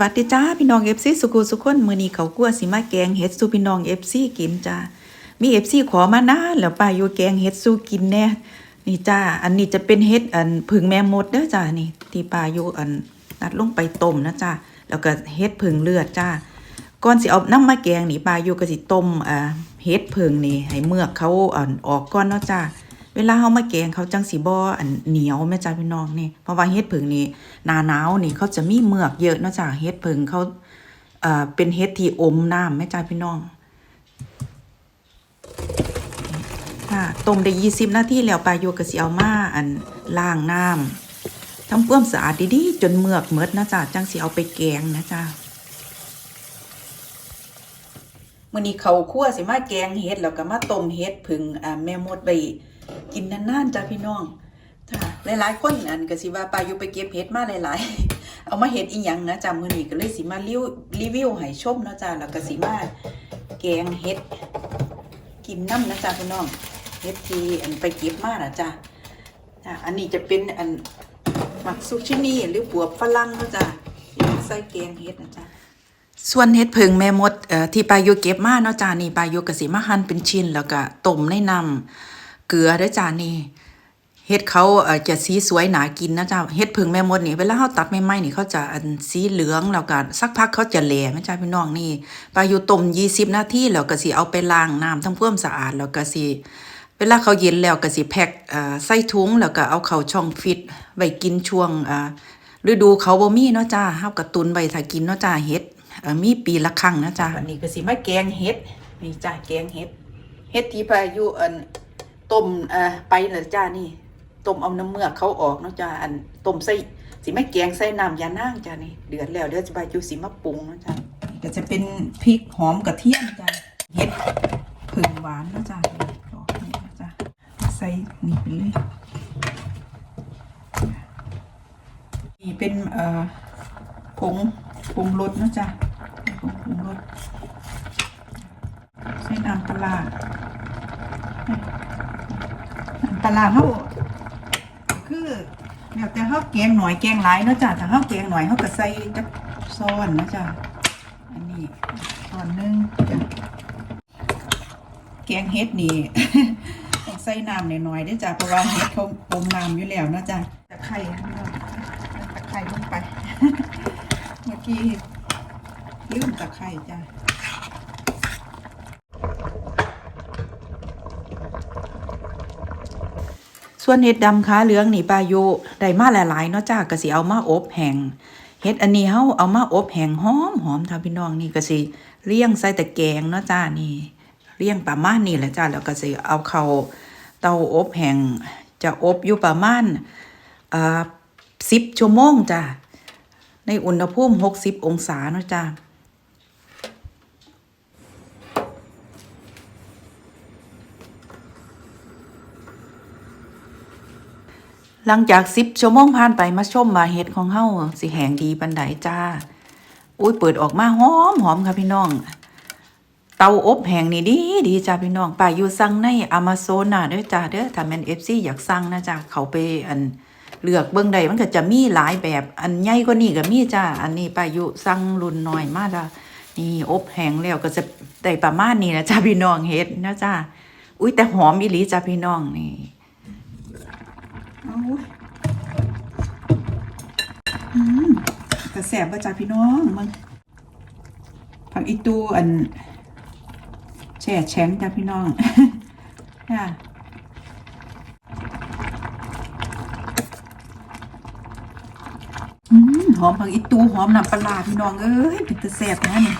วัสดีจ้าพี่น้องเอฟซีสุกูสุคนมือนี้เขากลัวสิมาแกงเห็ดสูพี่น้องเอฟซีกินจ้ามีเอฟซีขอมานานแล้วป้าอยู่แกงเห็ดสูกินแน่นี่จ้าอันนี้จะเป็นเห็ดอันผึ่งแม่มดเด้อจ้านี่ที่ป้าอยู่อันตัดลงไปต้มนะจ้าแล้วก็เห็ดผึ่งเลือดจ้าก่อนสิเอาน้ำมาแกงนี่ป้าอยู่ก็สิต้มอ่าเห็ดผึ่งนี่ให้เมือกเขาอ่อนออกก่อนเนาะจ้า เวลาเฮามาแกงเขาจังสิบ่อันเหนียวแม่จ้าพี่น้องนี่เพราะว่าเฮ็ดผึ่งนี่หนาหนาวนี่เขาจะมีเมือกเยอะเนาะจ้าเฮ็ดผึ่งเขาเอ่อเป็นเฮ็ดที่อมน้ำแม่จ้าพี่น้องค่ะต้มได้20นาทีแล้วปลาโยก็สิเอามาอันล้างน้ำทำเปื้อมสะอาดดีๆจนเมือกหมดนะจ้าจังสิเอาไปแกงนะจ้ามื้อนี้เขาคั่วสิมาแกงเฮ็ดแล้วก็มาต้มเฮ็ดผึ่งอ่าแม่มดไป กินนานๆจ้าพี่น้องจ้าหลายๆคนอันก็สิว่าปาอยู่ไปเก็บเห็ดมาหลายๆ เอามาเห็ดอีหยังนะจ้ามื้อนี้ก็เลยสิมารีวิวรีวิวให้ชมเนาะจ้าแล้วก็สิมาแกงเห็ดกินน้ำนะจ้าพี่น้องเห็ดที่อันไปเก็บมานะจ้าจ้าอันนี้จะเป็นอันหมักซุชินี่หรือปวบฝรั่งเนาะจ้าใส่แกงเห็ดนะจ้าส่วนเห็ดผึ่งแม่มดที่ปลาโยเก็บมาเนาะจ้านี่ปลาโยกสิมาหั่นเป็นชิ้นแล้วก็ต้มในน้ำ เกลือด้อจ้านี่เห็ดเขาเอ่อจะสีสวยหนากินนะจ้าเห็ดผึ่งแม่มดนี่เวลาเขาตัดใหม่ๆนี่เขาจะอันสีเหลืองแล้วก็สักพักเขาจะแหลแม่จ้าพี่น้องนี่ปลาโยต้ม20นาทีแล้วก็สิเอาไปล้างน้ำทำความสะอาดแล้วก็สิเวลาเขาเย็นแล้วก็สิแพ็คเอ่อใส่ถุงแล้วก็เอาเข้าช่องฟิตไว้กินช่วงอ่าฤดูเขาบ่มีเนาะจ้าเฮาก็ตุนไว้ถ้ากินเนาะจ้าเห็ดเอ่อมีปีละครั้งนะจ๊ะวันนี้ก็สิมาแกงเห็ดนี่จ้าแกงเห็ดเห็ดที่พายุอัน ต้มเอ่อไปเลยจ้านี่ต้มเอาน้ำเมือกเขาออกเนาะจ้าอันต้มใส่สิมาแกงใส่น้ำยานางจ้านี่เดือดแล้วเดี๋ยวจะพายุสิมาปรุงเนาะจ้าก็จะเป็นพริกหอมกระเทียมจ้าเห็ดผึ่งหวานเนาะจ้าดอกนี่นะจ้าใส่นี่ไปเลยนี่เป็นเอ่อผงผงรสนะจ๊ะผงผงรสใส่น้ำปลา ปลาร้าเขาคือแล้วแต่เขาแกงหน่อยแกงหลายเนาะจ้ะถ้าเขาแกงหน่อยเขาก็ใส่จักซ้อนนะจ๊ะอันนี้ซ้อนนึงจ้ะแกงเฮ็ดนี่ต้องใส่น้ำหน่อยๆด้วยจ้ะเพราะว่าเฮ็ดเขาอมน้ำอยู่แล้วนะจ้ะตะไคร้ตะไคร้ลงไป เมื่อกี้ลืมตะไคร่จ้ะ ส่วนเห็ดดำขาเหลืองนี่ปลาโยได้มาหลายๆเนาะจ้าก็สิเอามาอบแห้งเห็ดอันนี้เฮาเอามาอบแห้งหอมหอมท่าพี่น้องนี่ก็สิเลี้ยงใส่ตะแกงเนาะจ้านี่เลี้ยงประมาณนี้แหละจ้าแล้วก็สิเอาเข้าเตาอบแห้งจะอบอยู่ประมาณอ่า10ชั่วโมงจ้าในอุณหภูมิ60องศาเนาะจ้า หลังจาก10ชั่วโมงผ่านไปมาชมมาเห็ดของเฮาสิแหงดีปันไดจ้า อุ้ยเปิดออกมาหอมหอมค่ะพี่น้อง เตาอบแหงนี่ดีดีจ้าพี่น้องป่าอยู่สั่งในอามาโซนน่ะเด้อจ้าเด้อถ้าแม่น FC อยากสั่งนะจ้าเขาไปอันเลือกเบิ่งใดมันก็จะมีหลายแบบอันใหญ่กว่านี้ก็มีจ้าอันนี้ปายุสั่งรุ่นน้อยมากจ้านี่อบแหงแล้วก็จะได้ประมาณนี้นะจ้าพี่น้องเฮ็ดนะจ้าอุ้ยแต่หอมอีหลีจ้าพี่น้องนี่ เอาอืมแต่แสบบ่จ้าพี่น้องมึงผักอีตูอันแช่แข็งจ้าพี่น้องค่ะอืมหอมผักอีตูหอมน้ำปลาพี่น้องเอ้ยเป็นตะแสบนะนี่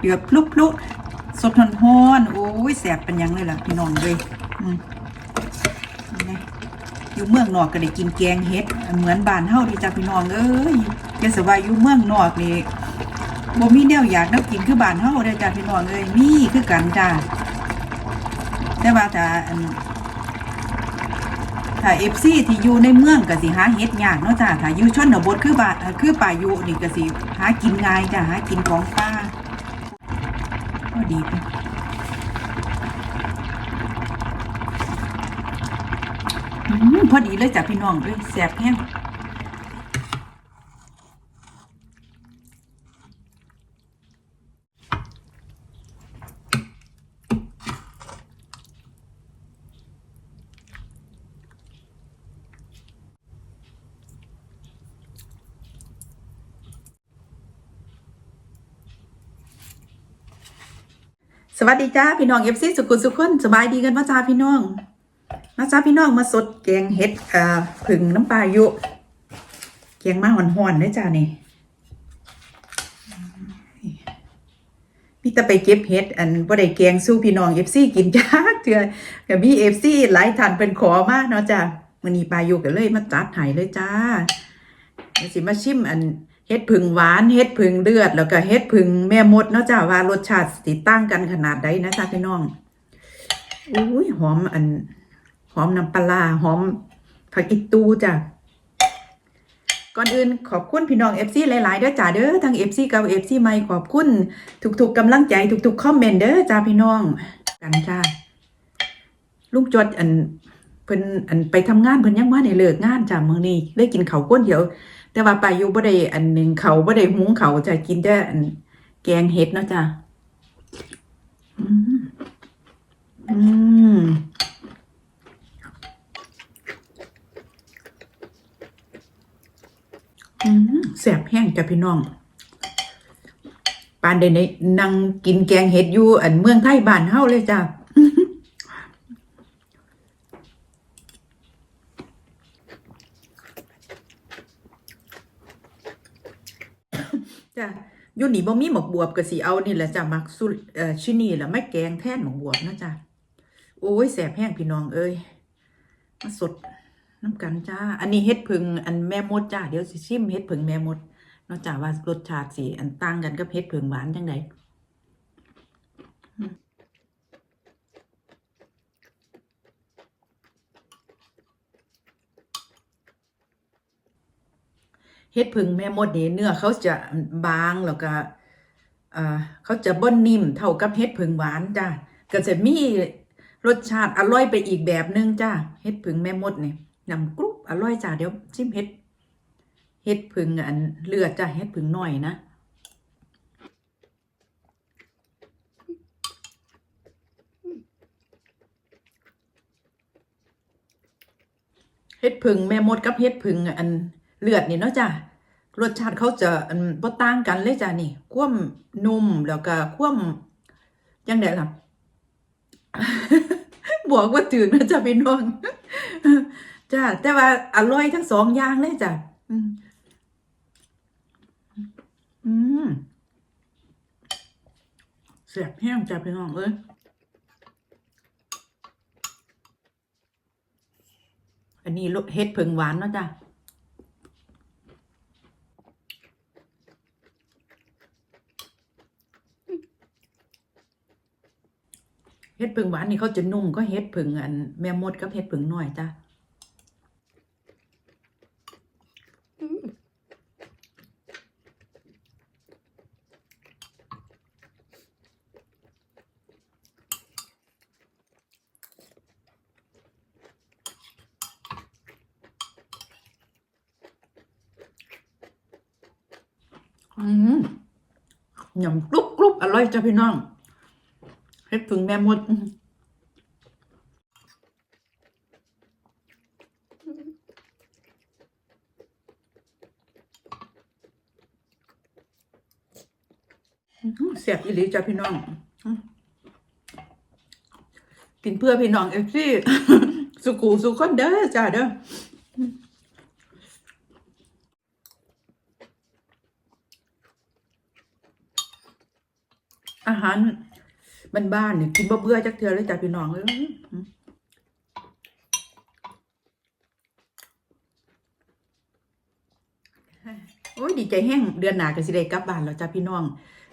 เดือดพลุกพลุสดฮ้อนโอ้ยแสบเป็นยังเลยล่ะพี่น้องเลยอืม อยู่เมืองนอกก็ได้กินแกงเห็ด เหมือนบ้านเฮาดีจ้ะพี่น้องเอ้ยแกสว่าอยู่เมืองนอกนี่บ่มีแนวอยากนักกินคือบ้านเฮาเด้จ้ะพี่น้องเอ้ยมีคือกันจ้าแต่ว่าถ้าถ้าเอฟซีที่อยู่ในเมืองก็สิหาเฮ็ดยากเนาะจ้าถ้าอยู่ชนบทคือบ้านคือป่าอยู่นี่ก็สิหากินง่ายจ้ะหากินของป่าก็ดีไป พอดีเลยจ้ะพี่น้องเอ้ยแสบแห้งสวัสดีจ้าพี่น้องเอฟซีสุขุนสุขุนสบายดีกันป่ะจ้าพี่น้อง มาจ้าพี่น้องมาสดแกงเห็ดอ่าผึ่งน้ำปลาอยู่แกงมาหอนๆเด้อจ้านี่พี่ตะไปเก็บเห็ดอันบ่ได้แกงสู้พี่น้องเอฟซีกินจ้าเถื่อกับมีเอฟซีหลายท่านเป็นขอมากเนาะจ้ามื้อนี้ปลาอยู่กันเลยมาจัดให้เลยจ้าสิมาชิมอันเห็ดผึ่งหวานเห็ดผึ่งเลือด แล้วก็เห็ดผึ่งแม่มดเนาะจ้าว่ารสชาติสิดต่างกันขนาดใดนะจ้าพี่น้องอุ้ยหอมอัน หอมน้ำปลาหอมผักอิตูจ้ะก่อนอื่นขอบคุณพี่น้องเอฟซีหลายๆเด้อจ้าเด้อทั้งเอฟซีกับเอฟซีใหม่ขอบคุณทุกๆกำลังใจทุกๆคอมเมนต์เด้อจ้าพี่น้อง กันจ้าลุงจดอันเพิ่นอันไปทำงานเพิ่นยังว่าในเลิกงานจ้ามื้อนี้ได้กินข้าวก้นเดียว แต่ว่าไปอยู่บ่ได้อันหนึ่งเขาวบ่ได้หุงเขาจะกินแต่อันแกงเห็ดเนาะจ้าอืมอืม อืม แสบแห้งจ้ะพี่น้อง ปานเดนนั่งกินแกงเห็ดอยู่อันเมืองไทยบ้านเฮาเลยจ้ะจ้ะยู่นี่บ่มีหมกบวบก็สิเอานี่แหละจ้ะมักสุเอ่อชินี่แหละไม่แกงแทนหมกบวบนะจ้ะโอ้ยแสบแห้งพี่น้องเอ้ยมาสด น้ำกันจ้า อันนี้เฮ็ดผึ่งอันแม่มดจ้า เดี๋ยวสิชิมเฮ็ดผึ่งแม่มดนอกจากว่ารสชาติสิอันต่างกันกับเฮ็ดผึ่งหวานจังไดเฮ็ดผึ่งแม่มดนี่เนื้อเขาจะบางแล้วก็เขาจะบ่นิ่มเท่ากับเฮ็ดผึ่งหวานจ้าก็จะมีรสชาติอร่อยไปอีกแบบนึงจ้าเฮ็ดผึ่งแม่มดนี่ยำกรุบอร่อยจ้าเดี๋ยวชิมเห็ดเห็ดผึ่งอันเลือดจ้าเห็ดผึ่งหน่อยนะเห็ดผึ่งแม่มดกับเห็ดผึ่งอันเลือดนี่เนาะจ้ารสชาติเขาจะอันบ่ต่างกันเลยจ้านี่คว่ำนุ่มแล้วก็คว่ำยังไงล่ะบอกว่าถึงนะจ้าพี่น้อง จ้าแต่ว่าอร่อยทั้งสองอย่างเลยจ้ะอืมอืมแสบแห้งจ้ะพี่น้องเอ้ยอันนี้เฮ็ดผึ่งหวานเนาะจ้ะเฮ็ดผึ่งหวานนี่เขาจะนุ่มก็เฮ็ดผึ่งอันแม่มดกับเฮ็ดผึ่งน้อยจ้ะ อืม ยำกรุบกรุบอร่อยจ้ะพี่น้องเฮ็ดถึงแม่มดอื้อหือเสียบอีหลีจ้ะพี่น้อง กินเพื่อพี่น้องเอฟซีสุกูสุขคนเด้อจ้าเด้อ อาหารบ้านเนี่ยกินบ่เบื่อจักเทื่อเลยจ้ะพี่น้องเอ้ยโอ้ยดีใจแห้งเดือนหนาก็สิได้กลับบ้านแล้วจ้ะพี่น้อง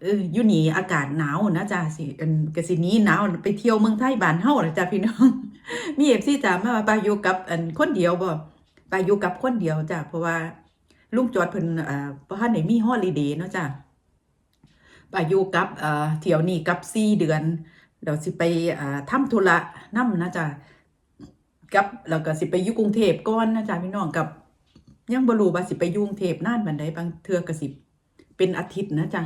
เอออยู่นี่อากาศหนาวนะจ้ะสิอันก็สินี้หนาวไปเที่ยวเมืองไทยบ้านเฮาแล้วจ้ะพี่น้อง มี FC ถามมาว่าปาอยู่กับอันคนเดียวบ่ปาอยู่กับคนเดียวจ้ะเพราะว่าลุงจอดเพิ่นอ่าบ่ทันได้มีฮอลิเดย์เนาะจ้ะ ไปอยู่กับเอ่อเที่ยวนี้กับสี่เดือนเดี๋ยวสิไปอ่าธุระนํนะจ๊ะกับแล้วก็สิไปยู่กรุงเทพก่อนนะจ๊ะพี่น้องกับ ยังบรู้ว่าสิไปยู่กรุงเทพน่านปานใดบางเทือก็สิบเป็นอาทิตย์นะจ๊ะ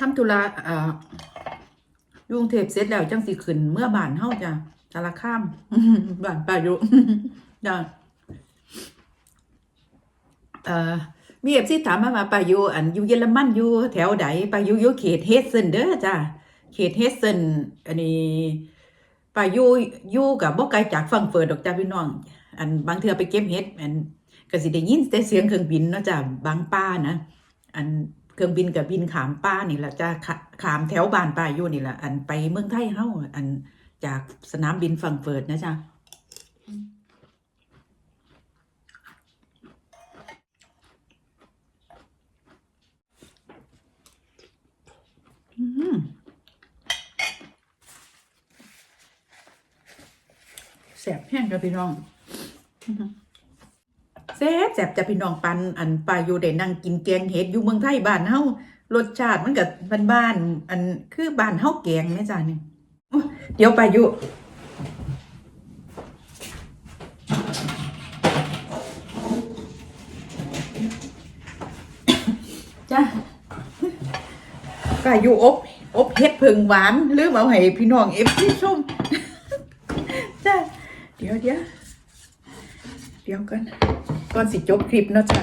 ทำธุระอ่อยุงเทพเสร็จแล้วจังสิขึ้นเมื่อบานเฮาจ้ะสารคามบานปายู่ จ้ะเอ่อมีเอฟซีถามมาว่าปาอยู่อันอยู่เยอรมันอยู่แถวใดปาอยู่อยู่เขตเฮสเซนเด้อจ้าเขตเฮสเซนอันนี้ปาอยู่อยู่กับบ่ไกลจากฟังเฟิร์ตดอกจ้าพี่น้อง อันบางเทือไปเก็บเฮ็ดอันก็สิได้ยินแต่เสียงเครื่องบินเนาะจ้าบางป้านะอันเครื่องบินกับบินขามป้านี่แหละจ้าขามแถวบ้านป้าอยู่นี่แหละอันไปเมืองไทยเฮาอันจากสนามบินฟังเฟิร์ตนะจ้า แสบแห้งจ้ะพี่น้องอื้อหือแสบแสบจะพี่น้องปันอันปลาอยู่ได้นั่งกินแกงเห็ดอยู่เมืองไทยบ้านเฮารสชาติมันกับบ้านๆอันคือบ้านเฮาแกงแม่จ้านี่โอ้เดี๋ยวปลาอยู่จ้า ก็อยู่อบอบเฮ็ดเพิงหวานหรือเอาให้พี่น้องเอฟซีชมจ้าเดี๋ยวเดี๋ยวเดี๋ยวกันก่อนสิจบคลิปเนาะจ้ะ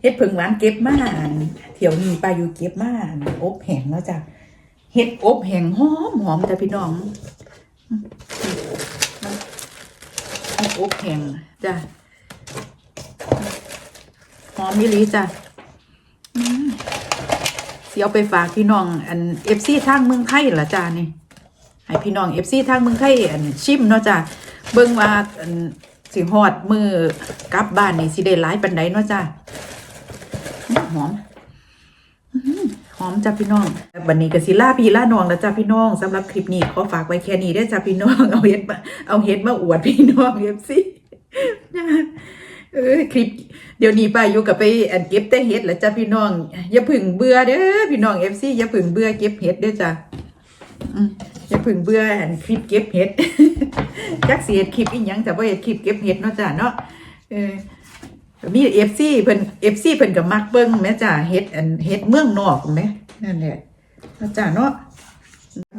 เฮ็ดเพิงหวานเก็บมาเที่ยวนี้ปลาอยู่เก็บมาอบแห้งเนาะจ้ะเฮ็ดอบแห้งหอมหอมจ้ะพี่น้องอืมเฮ็ดอบแห้งจ้ะหอมมิลีจ้ะ สิเอาไปฝากพี่น้องอันเอฟซีทางเมืองไทยละจ้านี่ให้พี่น้องเอฟซีทางเมืองไทยอันชิมเนาะจ้าเบิ่งว่าอันสิฮอดมือกลับบ้านนี่สิได้หลายปานใดเนาะจ้าหอมหอมจ้าพี่น้องบัดนี้ก็สิล่าพี่ล่าน้องแล้วจ้าพี่น้องสำหรับคลิปนี้ขอฝากไว้แค่นี้เด้จ้าพี่น้องเอาเฮ็ดมาเอาเฮ็ดมาอวดพี่น้องเอฟซี เออคลิปเดี๋ยวนี้ป้าอยู่กับไปแอนเก็บแต่เห็ดแหละจ้ะพี่น้อง อย่าพึ่งเบื่อเด้อพี่น้องเอฟซีอย่าพึ่งเบื่อเก็บเห็ดเด้อจ้ะอย่าพึ่งเบื่ออันคลิปเก็บเห็ดจักเสียคลิปอีหยังแต่ว่าเห็ดคลิปเก็บเห็ดเนาะจ้ะเนาะเออมีเอฟซีเพิ่นเอฟซีเพิ่นกับมักเบิ้งแม่จ้ะเห็ดอันเห็ดเมืองนอกแม่นั่นแหละเนาะจ้ะเนาะ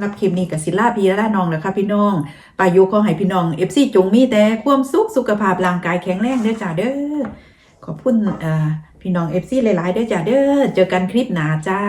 รับคลิปนี้กับศิลาพีและน้องแล้วค่ะพี่น้องปายุขอให้พี่น้องเอฟซีจงมีแต่ความสุขสุขภาพร่างกายแข็งแรงเด้อจ้าเด้อขอบคุณอ่าพี่น้องเอฟซีหลายๆเด้อจ้าเด้อเจอกันคลิปหน้าจ้า